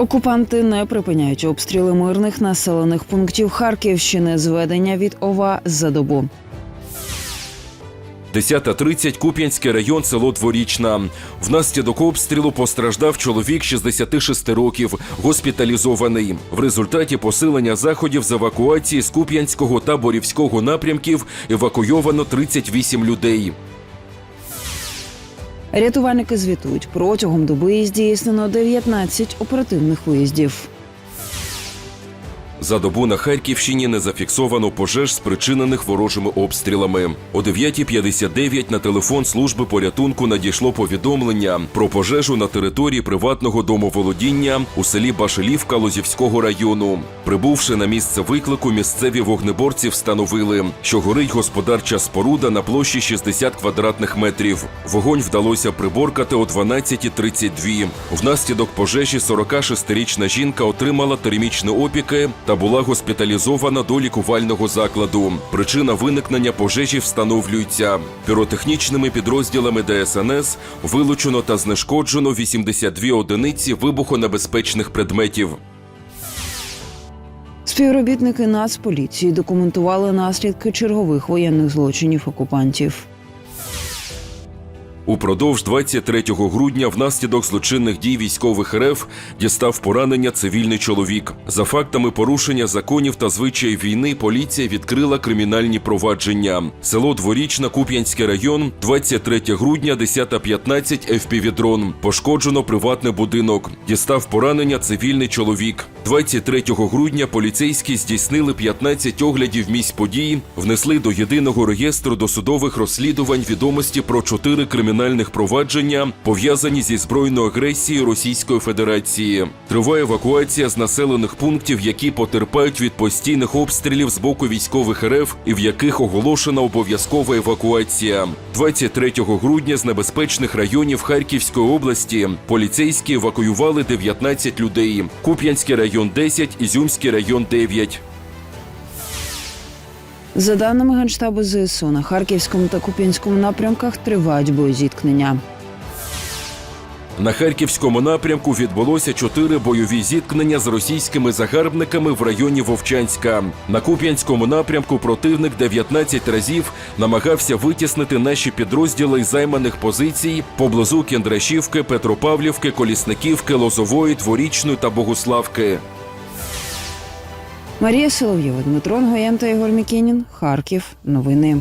Окупанти не припиняють обстріли мирних населених пунктів Харківщини. Зведення від ОВА за добу. 10.30 Куп'янський район, село Дворічна. Внаслідок обстрілу постраждав чоловік 66 років, госпіталізований. В результаті посилення заходів з евакуації з Куп'янського та Борівського напрямків евакуйовано 38 людей. Рятувальники звітують протягом доби здійснено 19 оперативних виїздів. За добу на Харківщині не зафіксовано пожеж, спричинених ворожими обстрілами. О 9.59 на телефон служби порятунку надійшло повідомлення про пожежу на території приватного домоволодіння у селі Башелівка Лозівського району. Прибувши на місце виклику, місцеві вогнеборці встановили, що горить господарча споруда на площі 60 квадратних метрів. Вогонь вдалося приборкати о 12.32. Внаслідок пожежі 46-річна жінка отримала термічні опіки та була госпіталізована до лікувального закладу. Причина виникнення пожежі встановлюється. Піротехнічними підрозділами ДСНС вилучено та знешкоджено 82 одиниці вибухонебезпечних предметів. Співробітники Нацполіції документували наслідки чергових воєнних злочинів окупантів. Упродовж 23 грудня внаслідок злочинних дій військових РФ дістав поранення цивільний чоловік. За фактами порушення законів та звичаїв війни поліція відкрила кримінальні провадження. Село Дворічна, Куп'янський район, 23 грудня, 10.15, FPV-дрон. Пошкоджено приватний будинок. Дістав поранення цивільний чоловік. 23 грудня поліцейські здійснили 15 оглядів місць події, внесли до єдиного реєстру досудових розслідувань відомості про чотири кримінальних провадження, пов'язані зі збройною агресією Російської Федерації. Триває евакуація з населених пунктів, які потерпають від постійних обстрілів з боку військових РФ і в яких оголошена обов'язкова евакуація. 23 грудня з небезпечних районів Харківської області поліцейські евакуювали 19 людей. Куп'янський район 10, Ізюмський район 9. За даними Генштабу ЗСУ, на Харківському та Куп'янському напрямках тривають боєзіткнення. На харківському напрямку відбулося чотири бойові зіткнення з російськими загарбниками в районі Вовчанська. На Куп'янському напрямку противник 19 разів намагався витіснити наші підрозділи займаних позицій поблизу Кіндрашівки, Петропавлівки, Колісниківки, Лозової, Дворічної та Богуславки. Марія Соловйова, Дмитро Нгоєн та Ігор Мікінін. Харків. Новини.